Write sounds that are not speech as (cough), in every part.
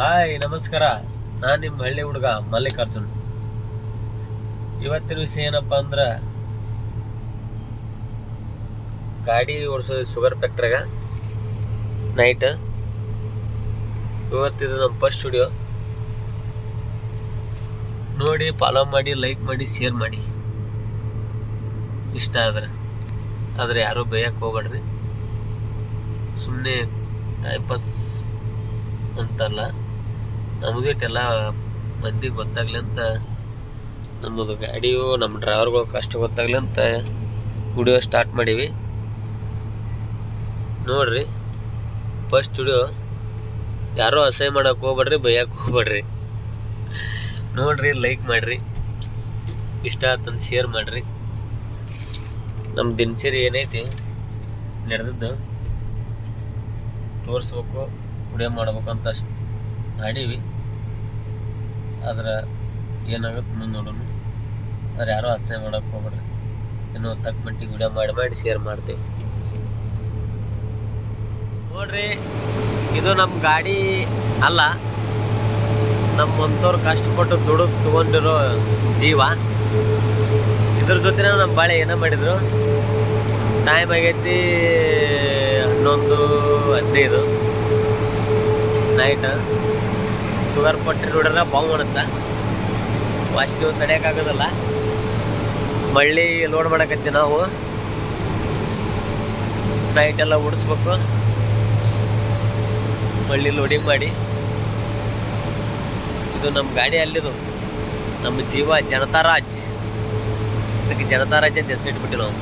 Hi, ನಮಸ್ಕಾರ. ನಾನು ನಿಮ್ಮ ಹಳ್ಳಿ ಹುಡುಗ ಮಲ್ಲಿಕಾರ್ಜುನ್. ಇವತ್ತಿನ ವಿಷಯ ಏನಪ್ಪ ಅಂದ್ರೆ, ಗಾಡಿ ಓಡಿಸೋದು ಶುಗರ್ ಫ್ಯಾಕ್ಟ್ರಿಗ ನೈಟ್ ಇವತ್ತಿದು ನಮ್ಮ ಫಸ್ಟ್ ಸ್ಟುಡಿಯೋ ನೋಡಿ ಫಾಲೋ ಮಾಡಿ ಲೈಕ್ ಮಾಡಿ ಶೇರ್ ಮಾಡಿ. ಇಷ್ಟ ಆದ್ರೆ. ಆದರೆ ಯಾರೂ ಬೇಯಕ್ಕೆ ಹೋಗ್ಬೇಡ್ರಿ. ಸುಮ್ಮನೆ ಟೈಮ್ ಪಾಸ್ ಅಂತಲ್ಲ. ನಮಗಿಟ್ಟೆಲ್ಲ ಮಂದಿಗೆ ಗೊತ್ತಾಗ್ಲಿ ಅಂತ ನಮ್ಮದು ಗಾಡಿಯು ನಮ್ಮ ಡ್ರೈವರ್ಗಳು ಕಷ್ಟ ಗೊತ್ತಾಗ್ಲಿ ಅಂತ ವಿಡಿಯೋ ಸ್ಟಾರ್ಟ್ ಮಾಡೀವಿ. ನೋಡ್ರಿ ಫಸ್ಟ್ ವಿಡಿಯೋ ಯಾರೋ ಅಸಹ್ಯ ಮಾಡೋಕೆ ಹೋಗ್ಬೇಡ್ರಿ ಬೈಯಕ್ಕೆ ಹೋಗ್ಬೇಡ್ರಿ. ನೋಡ್ರಿ ಲೈಕ್ ಮಾಡಿರಿ. ಇಷ್ಟ ಆತಂದು ಶೇರ್ ಮಾಡಿರಿ. ನಮ್ಮ ದಿನಚರಿ ಏನೈತಿ, ನಡೆದದ್ದು ತೋರಿಸ್ಬೇಕು, ವಿಡಿಯೋ ಮಾಡ್ಬೇಕು ಅಂತ ಅಷ್ಟು ಮಾಡೀವಿ. ಆದ್ರೆ ಏನಾಗುತ್ತೆ ಮುಂದೆ ನೋಡೋಣ. ಆದ್ರೆ ಯಾರೋ ಅಸಹ್ಯ ಮಾಡಕ್ಕೆ ಹೋಗ್ಬೇಡ್ರಿ. ಏನೋ ತಕ್ಕ ಮಟ್ಟಿಗೆ ವಿಡಿಯೋ ಮಾಡಿ ಮಾಡಿ ಶೇರ್ ಮಾಡ್ತೀವಿ. ನೋಡ್ರಿ, ಇದು ನಮ್ಮ ಗಾಡಿ ಅಲ್ಲ. ನಮ್ಮಂಥವ್ರು ಕಷ್ಟಪಟ್ಟು ದುಡಿದು ತಗೊಂಡಿರೋ ಜೀವ. ಇದ್ರ ಜೊತೆ ನಮ್ಮ ಬಾಳೆ ಏನೋ ಮಾಡಿದ್ರು. ಟೈಮ್ ಆಗೈತಿ ಹನ್ನೊಂದು ಹದಿನೈದು. ನೈಟ್ ಶುಗರ್ ಪಟ್ಟಿ ನೋಡ್ರೆ ಬಾವು ಮಾಡುತ್ತ ವಾಸ್ತಿ ತಡೆಯೋಕ್ಕಾಗೋದಿಲ್ಲ ಮಳ್ಳಿ ಲೋಡ್ ಮಾಡಕತ್ತಿ ನಾವು. ನೈಟ್ ಎಲ್ಲ ಉಡಿಸ್ಬೇಕು ಮಳ್ಳಿ ಲೋಡಿಂಗ್ ಮಾಡಿ. ಇದು ನಮ್ಮ ಗಾಡಿ ಅಲ್ಲಿದು. ನಮ್ಮ ಜೀವ ಜನತಾರಾಜ್ ಇದಕ್ಕೆ ಜನತಾರಾಜ್ ಅಂತ ಹೆಸರಿಟ್ಬಿಟ್ಟು ನಾವು.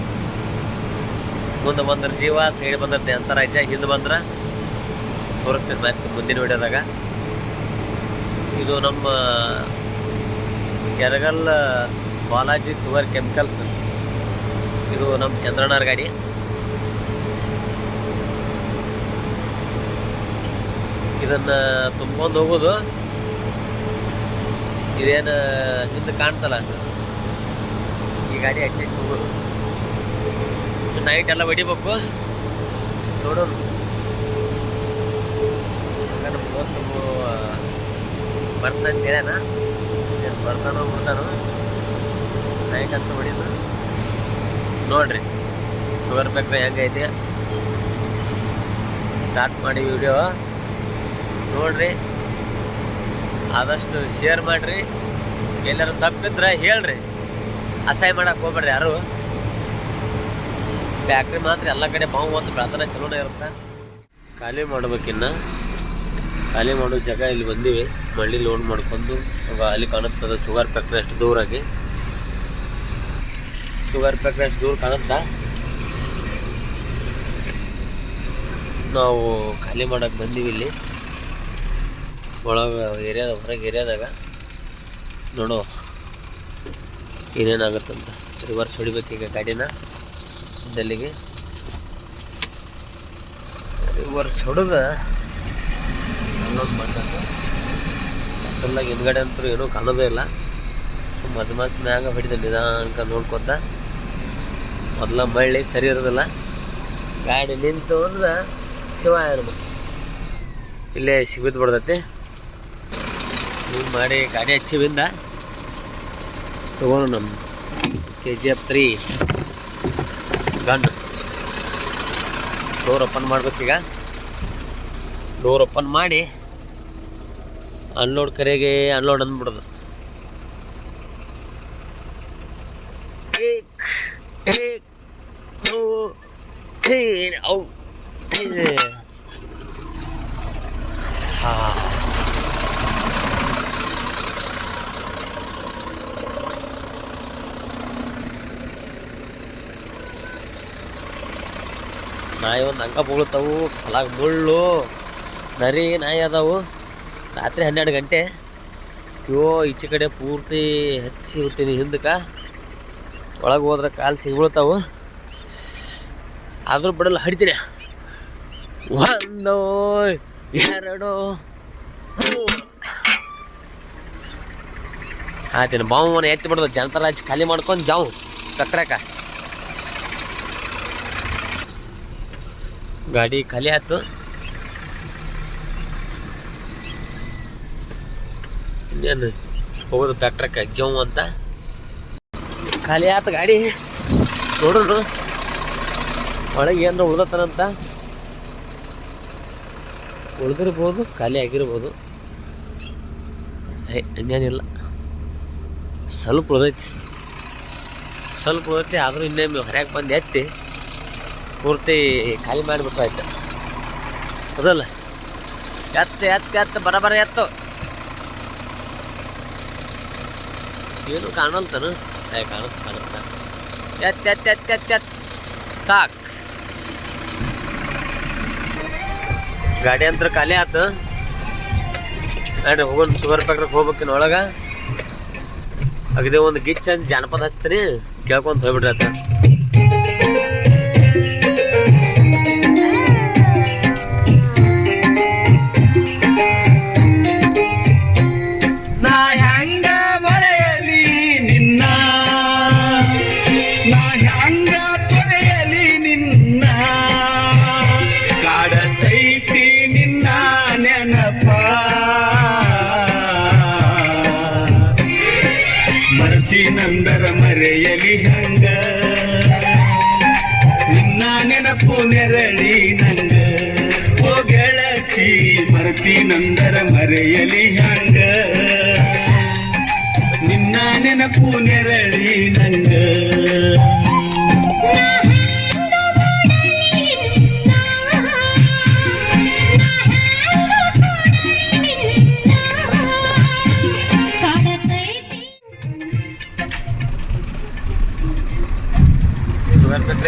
ಮುಂದೆ ಬಂದ್ರೆ ಜೀವ ಸೈಡ್ ಬಂದ್ರೆ ರಾಜ್ಯ ಹಿಂದೆ ಬಂದ್ರೆ ತೋರಿಸ್ತೀನಿ ಮತ್ತೆ ಮುಂದಿನ ವಿಡಿಯೋದಾಗ ಇದು ನಮ್ಮ ಕೆರಗಲ್, ಬಾಲಾಜಿ ಸುವರ್ ಕೆಮಿಕಲ್ಸ್. ಇದು ನಮ್ಮ ಚಂದ್ರಣ್ಣರ ಗಾಡಿ. ಇದನ್ನ ತುಂಬ್ಕೊಂಡು ಹೋಗೋದು. ಇದೇನು, ಹಿಂದೆ ಕಾಣ್ತಲ್ಲ ಈ ಗಾಡಿ ಹೆಚ್ಚು ಹೋಗೋದು. ನೈಟ್ ಎಲ್ಲ ಹೊಡಿಬೇಕು. ನೋಡೋಣ. ನಮ್ಮ ದೋಸ್ತ ಬರ್ತಾನೆ ಹೇಳ್ಯಾನ ಏನು ಬರ್ತಾನೋ ಬಿಡ್ತಾನೋ. ನೈಟ್ ಅಂತ ಹೊಡಿದು ನೋಡ್ರಿ, ಶುಗರ್ ಫ್ಯಾಕ್ಟ್ರಿ ಹೆಂಗೈತಿ. ಸ್ಟಾರ್ಟ್ ಮಾಡಿ ವಿಡಿಯೋ ನೋಡ್ರಿ, ಆದಷ್ಟು ಶೇರ್ ಮಾಡಿರಿ. ಎಲ್ಲರೂ ತಪ್ಪಿದ್ರೆ ಹೇಳ್ರಿ. ಅಸಹ್ಯ ಮಾಡಕ್ಕೆ ಹೋಗ್ಬೇಡ್ರಿ ಯಾರು. ಫ್ಯಾಕ್ಟ್ರಿ ಮಾತ್ರ ಎಲ್ಲ ಕಡೆ ಬಾವು ಒಂದು ಪ್ರಾರ್ಥನೆ ಚಲೋನೇ ಇರುತ್ತೆ. ಖಾಲಿ ಮಾಡ್ಬೇಕಿನ್ನ. ಖಾಲಿ ಮಾಡೋ ಜಾಗ ಇಲ್ಲಿ ಬಂದೀವಿ. ಮಳ್ಳಿ ಲೋಡ್ ಮಾಡ್ಕೊಂಡು ಅಲ್ಲಿ ಕಾಣುತ್ತದೆ ಶುಗರ್ ಫ್ಯಾಕ್ಟ್ರಿ ಅಷ್ಟು ದೂರಾಗಿ. ಶುಗರ್ ಫ್ಯಾಕ್ಟ್ರಿ ಅಷ್ಟು ದೂರ ಕಾಣುತ್ತಾ? ನಾವು ಖಾಲಿ ಮಾಡೋಕ್ಕೆ ಬಂದೀವಿ ಇಲ್ಲಿ. ಒಳಗೆ ಏರಿಯಾದ ಹೊರಗೆ ಏರಿಯಾದಾಗ ನೋಡು, ಏನೇನಾಗುತ್ತಂತ. ರಿವರ್ಸ್ ಹೊಡಿಬೇಕು ಈಗ ಗಾಡಿನ. ಡೆಲ್ಲಿಗೆ ರಿವರ್ಸ್ ಹೊಡೆದ ಮಾತಾಡ ಅಲ್ಲಾಗ ಹಿಂದ್ಗಡೆ ಅಂತೂ ಏನೂ ಕಾಣೋದೇ ಇಲ್ಲ. ಸೊ ಮಜ್ ಮಸ್ ಮ್ಯಾಗ ಹೊಡಿದ ನಿಧಾನಕ ನೋಡ್ಕೊತ. ಮೊದಲ ಮಳ್ಳಿ ಸರಿ ಇರೋದಿಲ್ಲ. ಗಾಡಿ ನಿಂತು ಅಂದ್ರೆ ಶಿವ ಇಲ್ಲೇ ಸಿಬಿದ್ ಬಿಡ್ತೈತಿ. ನೀವು ಮಾಡಿ ಗಾಡಿ ಹಚ್ಚಿವಿಂದ ತಗೊಂಡು ನಮ್ಮ K G F three gun door open ಮಾಡ್ಬೇಕೀಗ door open ಮಾಡಿ ಅನ್ಲೋಡ್ ಕರೆಗೆ ಅನ್ಲೋಡ್ ಅಂದ್ಬಿಡೋದು. ನಾಯಿ ಒಂದು ಅಂಕ ಬೀಳ್ತಾವು ಕಲಾಗ ಮುಳ್ಳು ನರಿ ನಾಯಿ ಅದಾವು. ರಾತ್ರಿ ಹನ್ನೆರಡು ಗಂಟೆ. ಅಯ್ಯೋ, ಈಚೆ ಕಡೆ ಪೂರ್ತಿ ಹಚ್ಚಿ ಹುಟ್ಟಿನಿ ಹಿಂದಕ್ಕೆ. ಒಳಗೆ ಹೋದ್ರೆ ಕಾಲು ಸಿಗ್ಬಿಡ್ತಾವು ಆದರೂ ಬಿಡಲ್ಲ ಹಡಿತೀರಿ ಒಂದು, ಎರಡು. ಆಯ್ತಿನ ಬಾವನ ಎತ್ತಿ ಬಿಡೋದು. ಜನತರ ಹಚ್ಚಿ ಖಾಲಿ ಮಾಡ್ಕೊಂಡು ಜಾವು. ಕಕ್ರಕ ಗಾಡಿ ಖಾಲಿ ಆಯ್ತು. ಇನ್ನೇನು ಹೋಗೋದು ಫ್ಯಾಕ್ಟ್ರಕ್ಕೆ ಜವ್ ಅಂತ. ಖಾಲಿ ಆತ ಗಾಡಿ. ನೋಡೋಣ ಒಳಗೆ ಏನಾರ ಉಳ್ದತ್ತನಂತ ಉಳ್ದಿರ್ಬೋದು, ಖಾಲಿ ಆಗಿರ್ಬೋದು. ಏ, ಇನ್ನೇನಿಲ್ಲ. ಸ್ವಲ್ಪ ಉಳ್ದೈತಿ. ಸ್ವಲ್ಪ ಉಳ್ದೈತಿ, ಆದರೂ ಇನ್ನೇನು ಹೊರಗೆ ಬಂದು ಎತ್ತಿ. ಪೂರ್ತಿ ಖಾಲಿ ಮಾಡಿಬಿಟ್ಟು ಆಯ್ತು ಅದಲ್ಲ. ಎತ್ತ ಎತ್ತ ಎತ್ತ, ಬರಬರ ಎತ್ತು. ಏನು ಕಾಣಂತನು? ಏ ಕಾಣುತ್ತ ಕಾಣುತ್ತ ಎತ್ತ ಸಾಕು. ಗಾಡಿ ಅಂತ ಖಾಲಿ ಆತು. ನೋಡ್ರಿ ಹೋಗೋಣ ಶುಗರ್ ಫ್ಯಾಕ್ಟ್ರಿಗೆ ಹೋಗ್ಬೇಕಿನ ಒಳಗೆ. ಅಗದೇ ಒಂದು ಗಿಚ್ ಅಂತ ಜಾನಪದ ಹಚ್ತೀನಿ ಕೇಳ್ಕೊಂತ ಹೋಗ್ಬಿಡ್ರಿ ಆತ. ಮರ್ತಿನಂದರ ಮರೆಯಲಿ ಹಂಗ. ನಿನ್ನ ನೆನಪು ನೆರಳಿ ನಂಗ.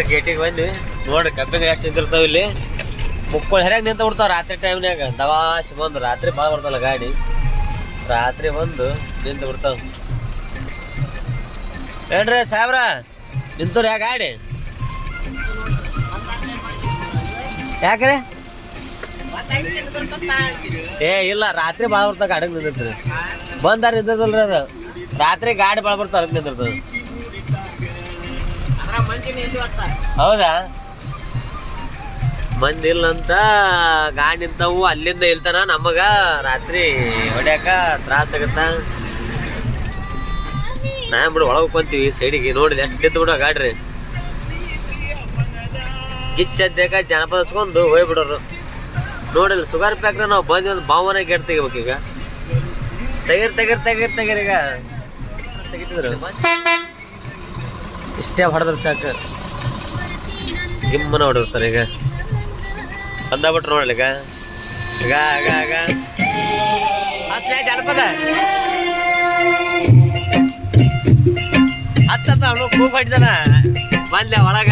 ಗೇಟಿಗೆ ಬಂದ್ವಿ. ನೋಡ್ರಿ ಕಬ್ಬಿನ ಎಷ್ಟು ನಿಂತಿರ್ತಾವ ಇಲ್ಲಿ. ಮುಕ್ಕೋಳು ಹರಿಯಾಗ ನಿಂತ ಬಿಡ್ತಾವ ರಾತ್ರಿ ಟೈಮ್ನಾಗ ದವಾಶ್ ಬಂದು ರಾತ್ರಿ ಭಾಳ ಬರ್ತಲ್ಲ ಗಾಡಿ. ರಾತ್ರಿ ಬಂದು ನಿಂತು ಬಿಡ್ತಾವ. ಹೇಳ್ರಿ ಸಾಹೇಬ್ರ? ನಿಂತವ್ರ ಯಾ ಗಾಡಿ? ಯಾಕ್ರೆ? ಏ, ಇಲ್ಲ, ರಾತ್ರಿ ಭಾಳ ಬರ್ತಾವ ಗಾಡಿಗೆ ನಿಂದಿರ್ತೀರಿ. ಬಂದಾರ ನಿಂತದಲ್ರಿ ಅದು? ರಾತ್ರಿ ಗಾಡಿ ಭಾಳ ಬರ್ತಾವ ನಿಂದಿರ್ತದೆ ಹೌದಾ? ಮಂದಿ ಇಲ್ಲ ಅಂತ ಗಾಡಿ ನಿಂತವು, ಅಲ್ಲಿಂದ ಇಲ್ತಾನ ನಮಗ. ರಾತ್ರಿ ಹೊಡ್ಯಾಕ ತ್ರಾಸ ಆಗತ್ತ. ನಾ ಬಿಡು, ಒಳಗೆ ಬಂತೀವಿ ಸೈಡಿಗೆ ನೋಡಿ ಎಷ್ಟು ನಿಂತು ಬಿಡೋ ಗಾಡ್ರಿ ಕಿಚ್ಚದ್ದೇಕ ಜನಪದ ಹಚ್ಕೊಂಡು ಹೋಗ್ಬಿಡೋರು. ನೋಡಿಲ್ಲ, ಸುಗರ್ ಪ್ಯಾಕ್ರೆ ನಾವು ಬಂದು ಒಂದು ಭಾವನೆ ಗೇಟ್ ತೆಗಿಬೇಕು ಈಗ. ತೆಗೀರ್ ತೆಗೀರ್ ತೆಗೀರ್ ತೆಗೀರ್ ಈಗ. ಇಷ್ಟೇ ಹೊಡೆದ್ರೆ ಸಾಕು. ಗಿಮ್ಮನ ಹೊಡಿರ್ತಾರೆ ಈಗ. ಬಂದಾಬಿಟ್ರು ನೋಡಲ್ಲ ಈಗ ಆಗ ಆಗ ಹತ್ತನೇ ಜನಪದ. ಹತ್ತತ್ತ ಅವನು ಕೂಗ್ ಹೊಡಿದಾನ. ಬಂದೆ ಒಳಗ.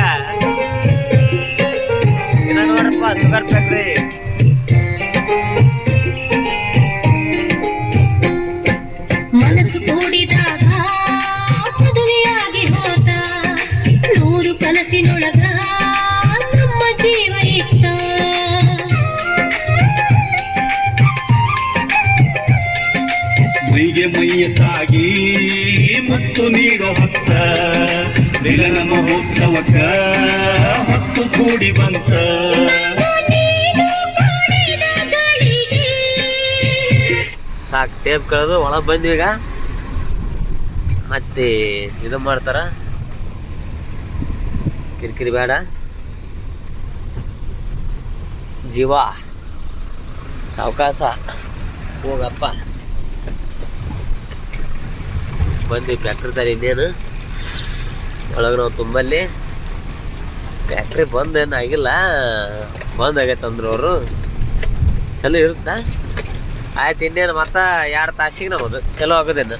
ನೋಡ್ರಪ್ಪ ಶುಗರ್ ಫ್ಯಾಕ್ಟ್ರಿ ಮೈಗೆ ಮೈಯ ತಾಗಿ ಮತ್ತು ನೀಡೋ ಹೊತ್ತ ನಿಲನ ಮಹೋತ್ಸವಕ್ಕ ಹೊತ್ತು ಕೂಡಿ ಬಂತ. ಸಾಕು ಟೇಪ್ ಕಳೆದು ಒಳಗೆ ಬಂದ್ವಿ ಈಗ. ಮತ್ತೆ ಇದು ಮಾಡ್ತಾರ. ಕಿರಿಕಿರಿ ಬೇಡ. ಜೀವ ಸಾವಕಾಶ ಹೋಗಪ್ಪ. ಬಂದ್ವಿ ಫ್ಯಾಕ್ಟ್ರಿ ತರ ಇನ್ನೇನು? ಒಳಗೆ ನಾವು ತುಂಬಲ್ಲಿ ಫ್ಯಾಕ್ಟ್ರಿ ಬಂದ್ ಏನು ಆಗಿಲ್ಲ. ಬಂದ್ ಆಗೈತೆ ಅಂದ್ರು ಅವರು. ಚಲೋ ಇರುತ್ತಾ? ಆಯ್ತು, ಇನ್ನೇನು ಮತ್ತೆ? ಎರಡು ತಾಸಿಗೆ ನಮ್ಮದು ಚಲೋ ಆಗೋದೇನು?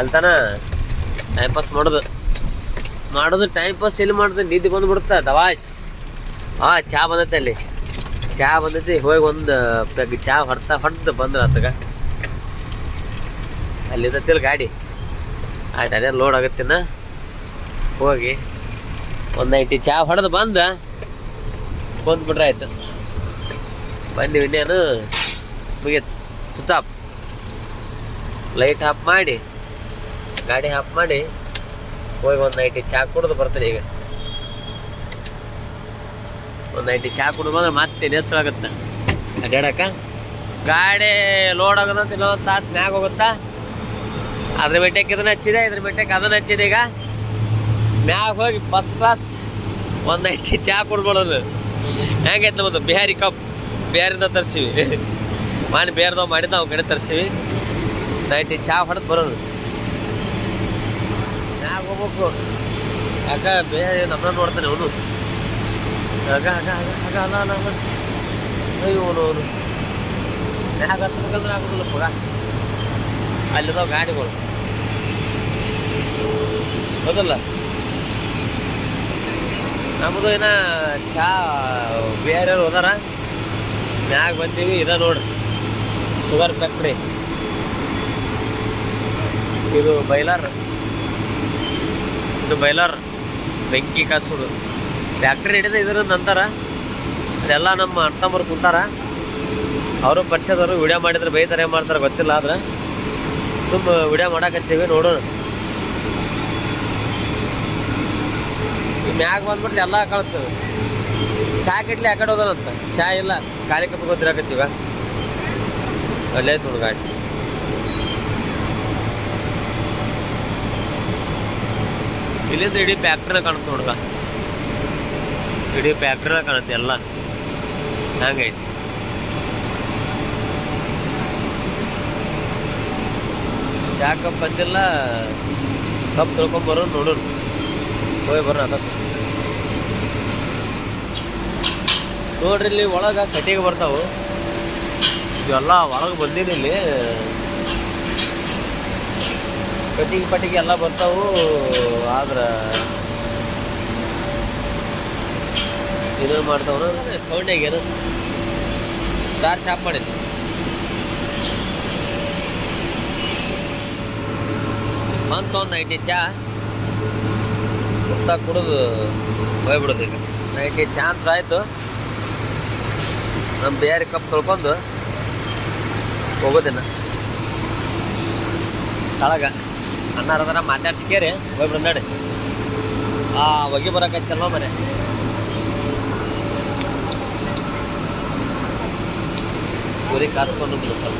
ಅಲ್ತಾನ? ಟೈಮ್ ಪಾಸ್ ಮಾಡೋದು. ಮಾಡೋದು ಟೈಮ್ ಪಾಸ್ ಇಲ್ಲಿ ಮಾಡೋದು, ನಿದ್ದೆ ಬಂದ್ಬಿಡುತ್ತೆ ದವಾಸ್. ಹಾಂ ಚಹಾ ಬಂದೈತೆ ಅಲ್ಲಿ. ಚಹಾ ಬಂದೈತಿ, ಹೋಗಿ ಒಂದು ಪೆಗ್ ಚಹಾ ಹೊಡ್ತಾ ಹೊಡ್ದು ಬಂದ್ರೆ ಅಲ್ಲಿ ಅಲ್ಲಿದ್ದತ್ತಿಲ್ಲ ಗಾಡಿ. ಆಯ್ತು, ಅದೇ ಲೋಡ್ ನಾ ಹೋಗಿ. ಒಂದು ನೈಟಿ ಚಹಾ ಹೊಡೆದು ಬಂದು. ಬಂದ್ಬಿಟ್ರೆ ಆಯ್ತು. ಬಂದು ಇನ್ನೇನು. ಮುಗೀತು. ಸ್ವಿಚ್ ಆಫ್ ಲೈಟ್ ಆಫ್ ಮಾಡಿ. ಗಾಡಿ ಆಫ್ ಮಾಡಿ. ಹೋಗಿ ಒಂದು ನೈಟಿ ಚಾ ಕುಡಿದು ಬರ್ತೀನಿ ಈಗ. ಒಂದು ನೈಟಿ ಚಹಾ ಕುಡಿದು ಬಂದ್ರೆ ಮತ್ತೆ ಆಗುತ್ತೆ. ಅಡ್ಡಾಡಕ್ಕೆ ಗಾಡಿ ಲೋಡ್ ಆಗೋದಂತ ಇನ್ನೊಂದು ತಾಸು ಮ್ಯಾಗ ಹೋಗುತ್ತಾ? ಅದ್ರ ಬೆಟ್ಟಕ್ಕೆ ಇದನ್ನ ಹಚ್ಚಿದೆ ಇದ್ರ ಬೆಟ್ಟಕ್ಕೆ ಅದನ್ನ ಹಚ್ಚಿದೆ ಈಗ. ಮ್ಯಾಗ ಹೋಗಿ ಫಸ್ಟ್ ಕ್ಲಾಸ್ ಒಂದು ಐಟಿ ಚಾ ಕೊಡ್ಬಿಡೋದು ಹೆಂಗೈತೆ ನಮ್ಮದು ಬಿಹಾರಿ ಕಪ್ ಬಿಹಾರಿಂದ ತರ್ಸಿವಿ. ಮಾನಿ ಬೇರ್ದವ್ ಮಾಡಿದ್ದ ಅವ್ನ ಕಡೆ ತರ್ಸಿವಿ. ನೈಟಿ ಚಾ ಹೊಡೆದು ಬರೋದು. ಮ್ಯಾಗ ಹೋಗ್ಬೇಕು. ಅಕ್ಕ ಬೇರೆ ನಮ್ಮನ್ನ ನೋಡ್ತಾನೆ ಅವನು. ಆಗ ಆಗ ಅಲ್ಲ ಅಲ್ಲ ಅವನು ಮ್ಯಾಗ ಹತ್ತಬೇಕಂದ್ರೆ ಆಗೋದಿಲ್ಲ ಪುರ ಅಲ್ಲಿದಾವ ಗಾಡಿಗಳು. ಹೌದಲ್ಲ? ನಮ್ಮದು ಏನ ಚಾ ಬೇರೆ ಹೋದಾರ ಮ್ಯಾಗ ಬಂದೀವಿ, ಇದ ನೋಡ್ರಿ. ಶುಗರ್ ಫ್ಯಾಕ್ಟ್ರಿ ಇದು ಬೈಲಾರ್. ಇದು ಬೈಲಾರ್. ಬೆಂಕಿ ಕಾಸುಡು ಫ್ಯಾಕ್ಟ್ರಿ ಹಿಡಿದ ಇದ್ರ ನಂತರ ಅದೆಲ್ಲ ನಮ್ಮ ಅರ್ಥಮರ್ ಕುಂತಾರ. ಅವರು ಪರಿಚಯದವರು ವಿಡಿಯೋ ಮಾಡಿದ್ರೆ ಬೈತಾರೆ ಏನು ಮಾಡ್ತಾರೆ ಗೊತ್ತಿಲ್ಲ ಆದ್ರೆ. ಸುಮ್ಮ ವಿಡಿಯೋ ಮಾಡಾಕತ್ತೀವಿ, ನೋಡೋಣ. ಮ್ಯಾಗ ಬಂದ್ಬಿಟ್ಟು ಎಲ್ಲ ಕಳ್ತೇವೆ ಚಾ ಕಿಟ್ಲಿ ಯಾಕಡೆ ಕಡೆ ಹೋದನಂತ? ಚಾ ಇಲ್ಲ, ಖಾಲಿ ಕಪ್ಪ ಗೊತ್ತಿರಾಕತ್ತೀವ ಅಲ್ಲೇ ನೋಡು ಗಾಡಿ. ಇಲ್ಲಿಂದ ಇಡೀ ಫ್ಯಾಕ್ಟ್ರಿನ ಕಾಣುತ್ತೆ ನೋಡ್ಗ ಇಡೀ ಫ್ಯಾಕ್ಟ್ರಿನ ಕಾಣುತ್ತೆ ಎಲ್ಲ. ಹಂಗೈತಿ. ಚಾ ಕಪ್ ಬಂದಿಲ್ಲ. ಕಪ್ ತೊಳ್ಕೊಂಬರೋ ನೋಡೋಣ ಹೋಗಿ ಬರೋಣ ಅದ ನೋಡ್ರಿ ಇಲ್ಲಿ ಒಳಗೆ ಕಟ್ಟಿಗೆ ಬರ್ತಾವೆ. ಇವೆಲ್ಲ ಒಳಗೆ ಬಂದಿದೆ ಇಲ್ಲಿ. ಕಟ್ಟಿಗೆ ಪಟ್ಟಿಗೆ ಎಲ್ಲ ಬರ್ತಾವು. ಆದ್ರೆ ಏನೇನು ಮಾಡ್ತಾವ ಸೌಂಡ್ ಏನು ಚಾಪ್ ಮಾಡಿದ್ದೆ ಬಂತು ಒಂದು ನೈಂಟಿ ಚಾ ಮುಕ್ತ ಕುಡಿದು ಹೋಗ್ಬಿಡೋದು ಈಗ ನೈಟಿ ಚಾ ಅಂತ ಆಯಿತು. ನಮ್ಮ ಬೇರೆ ಕಪ್ ತೊಳ್ಕೊಂಡು ಹೋಗೋದಿನ ತಳಗ ಮಾತಾಡ್ಸಿ ಕೇರಿ, ಹೋಗ್ಬಿಡು ನೋಡಿ. ಆ ಹೊಗೆ ಬರಕತ್ತಲ್ವ ಮನೆ. ಊರಿಗೆ ಕಾಸ್ಕೊಂಡು ಸ್ವಲ್ಪ.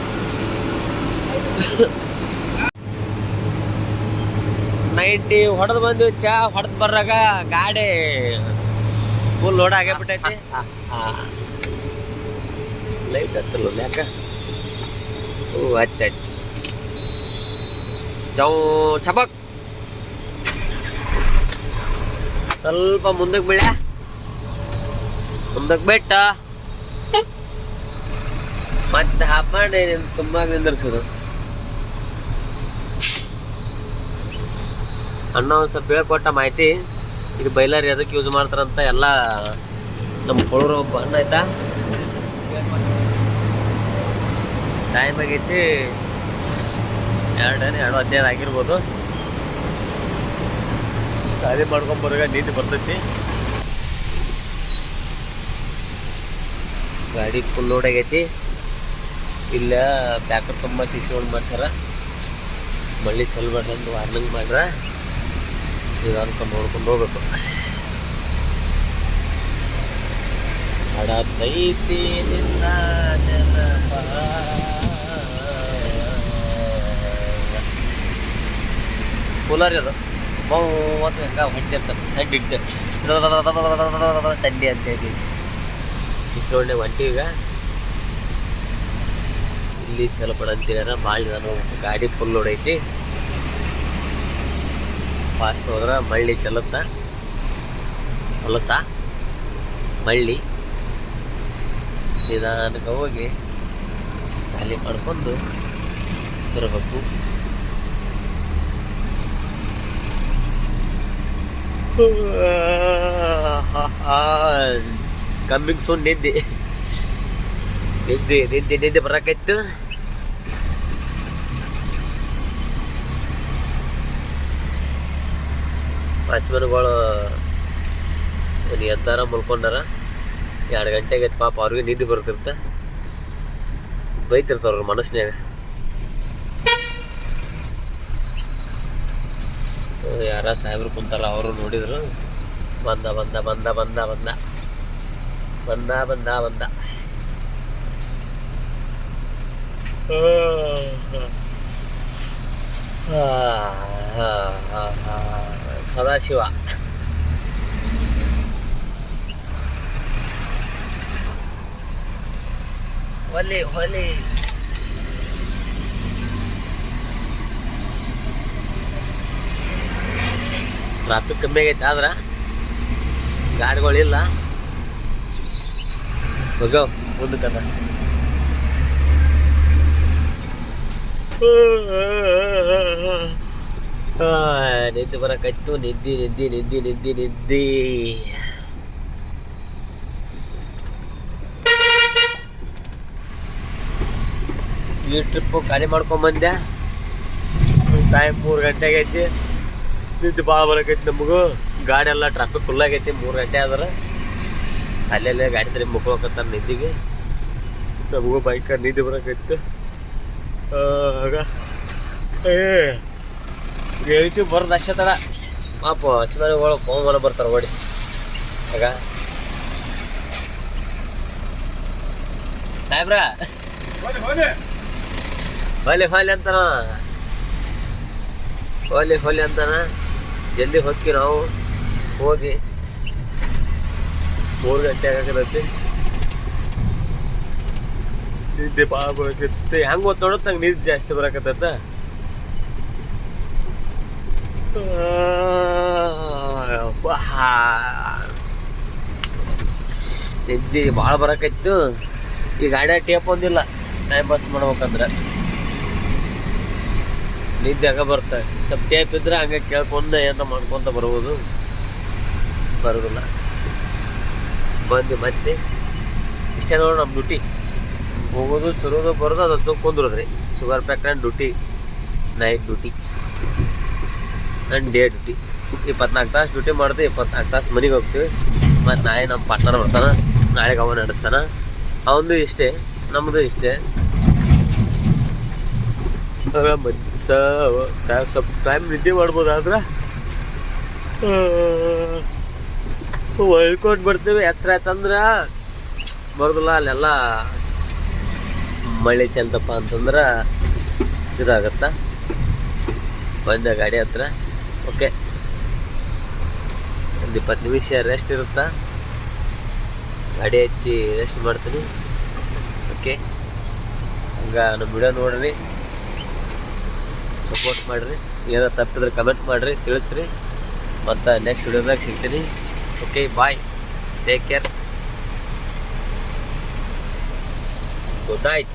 ನೈಂಟಿ ಹೊಡೆದು ಬಂದು ಚಾ ಹೊಡೆದು ಬರ್ರಾಗ ಗಾಡಿ ಫುಲ್ ಲೋಡ್ ಆಗೇ ಬಿಟ್ಟೈತಿ ಲೈಟ್ ಹತ್ತಲ್ಲ ಯಾಕ ಓ ಹತ್ತೈತಿ ಚೌ ಚಪಕ್ ಸ್ವಲ್ಪ ಮುಂದಕ್ಕೆ ಬೀಳ ಮುಂದಕ್ಕೆ ಬಿಟ್ಟ? ಮತ್ತೆ ಹಾಪಾಡಿ ತುಂಬಾ ನಿಂದಿರ್ಸೋದು. ಅಣ್ಣ ಒಂದು ಸ್ವಲ್ಪ ಹೇಳ್ಕೊಟ್ಟ ಮಾಹಿತಿ. ಇದು ಬೈಲರ್ ಅದಕ್ಕೆ ಯೂಸ್ ಮಾಡ್ತಾರಂತ ಎಲ್ಲ ನಮ್ಮ ಕೊಳೂರು ಒಬ್ಬ ಅಣ್ಣ ಆಯ್ತಾ? ಟೈಮ್ ಆಗೈತಿ ಎರಡು ಎರಡು ಹದಿನೈದು ಆಗಿರ್ಬೋದು. ಖಾಲಿ ಮಾಡ್ಕೊಂಬರ್ಗ ನೀತಿ ಬರ್ತೈತಿ. ಗಾಡಿ ಫುಲ್ ಲೋಡ್ ಆಗೈತಿ. ಇಲ್ಲ ಪ್ಯಾಕರ್ ತುಂಬ ಸಿಸಿ ಒಂದು ಮಾಡ್ಸಾರ ಮಳ್ಳಿ ಚಲ್ಬಾರ್ದು ಅಂತ ವಾರ್ನಿಂಗ್ ಮಾಡ್ರ. ಅನ್ಕೊಂಡು ನೋಡ್ಕೊಂಡು ಹೋಗ್ಬೇಕು. ಹಡತೈತಿ ನಿನ್ನ ನೆನಪ. ಕೂಲರ್ ಇದು ಮೂವತ್ತು ಹೆಂಗ? ಹೊಟ್ಟೆ ಅಂತ. ಹೆಡ್ ಇಟ್ಟು (laughs) ತಂಡಿ ಅಂತ ಹೇಳಿ. ಒಳ್ಳೆ ಹೊಂಟಿ ಈಗ. ಇಲ್ಲಿ ಚಲಪಡ ಅಂತೀರ ಭಾಳ ನಾನು ಗಾಡಿ ಫುಲ್ ಹೊಡೈತಿ ಫಾಸ್ಟ್ ಹೋದ್ರೆ ಮಳ್ಳಿ ಚೆಲ್ಲುತ್ತೆ. ಹೊಲಸ, ಮಳ್ಳಿ. ನಿಧಾನಕ್ಕೆ ಹೋಗಿ ಖಾಲಿ ಮಾಡ್ಕೊಂಡು ಬರಬೇಕು. ಕಮ್ಮಿಂಗ್ ಸೂನ್ ನಿದ್ದೆ. ನಿದ್ದೆ ನಿದ್ದೆ ನಿದ್ದೆ ಬರಕೈತು. ವಾಚ್ಮನ್ಗಳು ಏನು ಎದ್ದಾರ ಮಲ್ಕೊಂಡಾರ ಎರಡು ಗಂಟೆಗೆ ಪಾಪ ಅವ್ರಿಗೆ ನಿದ್ದೆ ಬರ್ತಿರ್ತ ಬೈತಿರ್ತಾರ ಮನಸ್ಸಿನಾಗ ಯಾರ ಸಾಹೇಬ್ರು ಕುಂತಾರ, ಅವರು ನೋಡಿದ್ರು. ಬಂದ ಬಂದ ಬಂದ ಬಂದ ಬಂದ. ಬಂದ ಬಂದ ಬಂದ. ಸದಾಶಿವ ಹೊಲಿ ಹೊಲಿ ಟ್ರಾಫಿಕ್ ಕಮ್ಮಿ ಆಗೈತೆ ಆದ್ರೆ ಗಾಡಿಗಳಿಲ್ಲ. ಹೋಗೋ ಮುಂದಕ್ಕದ (laughs) ನಿದ್ದೆ ಬರಕತ್ತು ನಿದ್ದೆ ನಿದ್ದೆ ನಿದ್ದೆ ನಿದ್ದೆ ನಿದ್ದೆ. ಈ ಟ್ರಿಪ್ಪು ಖಾಲಿ ಮಾಡ್ಕೊಂಬಂದೆ ಟೈಮ್ ಮೂರು ಗಂಟೆ ಆಗೈತಿ ನಿದ್ದೆ ಭಾಳ ಬರಕೈತಿ ನಮಗೂ. ಗಾಡಿ ಎಲ್ಲ ಟ್ರಾಫಿಕ್ ಫುಲ್ ಆಗೈತಿ, ಮೂರು ಗಂಟೆ ಆದ್ರೆ. ಅಲ್ಲೆಲ್ಲೇ ಗಾಡಿ ತರ ಮುಕ್ಕೋಕತ್ತಾರ ನಿದ್ದಿಗೆ. ನಮಗೂ ಬೈಕ ನಿದ್ದೆ ಬರಕೈತಿ ಆಗ, ಏ ಗೆಳತಿ ಬರೋದು ಅಷ್ಟೇ ತಡ. ಪಾಪ ಹಸಿಮನೆಗಳು ಕೋಮನ ಬರ್ತಾರೆ ಓಡಿ. ಆಗ. ಸಾಹೇಬ್ರ? ಹೊಲಿ ಹೊಲಿ. ಅಂತಾನ. ಹೊಲಿ ಹೊಲಿ ಅಂತಾನ. ಜಲ್ದಿ ಹೋಗಿ ನಾವು? ಹೋಗಿ. ಮೂರು ಗಂಟೆ ಆಗಿರತ್ತೆ ನಿದ್ದೆ ಭಾಳ ಬರಕತ್ತೆ ಹೆಂಗೆ ನೋಡತ್ ನಂಗೆ ನಿದ್ದೆ ಜಾಸ್ತಿ ಬರಕತ್ತೈತ. ನಿದ್ದೆ ಭಾಳ ಬರಕೈತು ಈ ಗಾಡಿ ಟೇಪ್ ಒಂದಿಲ್ಲ ಟೈಮ್ ಪಾಸ್ ಮಾಡ್ಬೇಕಂದ್ರೆ. ನಿದ್ದೆ ಹಂಗೆ ಬರ್ತದೆ ಸ್ವಲ್ಪ ಟೇಪ್ ಇದ್ರೆ ಹಂಗೆ ಕೇಳ್ಕೊಂಡು ಏನೋ ಮಾಡ್ಕೊತ ಬರ್ಬೋದು. ಬರೋದಿಲ್ಲ. ಬಂದು ಮತ್ತೆ ಇಷ್ಟ ನೋಡಿ ನಮ್ಮ ಡ್ಯೂಟಿ. ಹೋಗೋದು, ಸುರೋದು, ಬರೋದು ಅದು ತೊಗೊಂಡ್ರಿ sugar pack duty night duty ನನ್ನ ಡೇ ಡ್ಯೂಟಿ ಇಪ್ಪತ್ನಾಲ್ಕು ತಾಸು ಡ್ಯೂಟಿ ಮಾಡ್ದೆ, ಇಪ್ಪತ್ನಾಲ್ಕು ತಾಸು ಮನೆಗೆ ಹೋಗ್ತೀವಿ. ಮತ್ತು ನಾಳೆ ನಮ್ಮ ಪಾರ್ಟ್ನರ್ ಬರ್ತಾನೆ ನಾಳೆಗೆ ಅವ ನಡೆಸ್ತಾನೆ. ಅವನದು ಇಷ್ಟೇ ನಮ್ಮದು ಇಷ್ಟೇ. ಸ್ವಲ್ಪ ಟೈಮ್ ನಿದ್ದೆ ಮಾಡ್ಬೋದು ಆದ್ರೆ ಹೊಯ್ಕೊಂಡು ಬರ್ತೀವಿ. ಎಚ್ಚರ ಆಯ್ತಂದ್ರೆ? ಬರೋದಿಲ್ಲ, ಅಲ್ಲೆಲ್ಲ ಮಳೆ ಚೆಂದಪ್ಪ ಅಂತಂದ್ರೆ ಇದಾಗತ್ತ. ಬಂದ ಗಾಡಿ ಹತ್ರ. ಓಕೆ. ಒಂದು ಇಪ್ಪತ್ತು ನಿಮಿಷ ರೆಸ್ಟ್ ಇರುತ್ತಾ? ಗಾಡಿ ಹಚ್ಚಿ ರೆಸ್ಟ್ ಮಾಡ್ತೀನಿ. ಓಕೆ. ಹಂಗೆ ನಮ್ಮ ವಿಡಿಯೋ ನೋಡ್ರಿ. ಸಪೋರ್ಟ್ ಮಾಡಿರಿ. ಏನೋ ತಪ್ಪಿದ್ರೆ ಕಮೆಂಟ್ ಮಾಡಿರಿ, ತಿಳಿಸ್ರಿ. ಮತ್ತು ನೆಕ್ಸ್ಟ್ ವಿಡಿಯೋದಾಗ ಸಿಗ್ತೀನಿ. Okay bye take care good night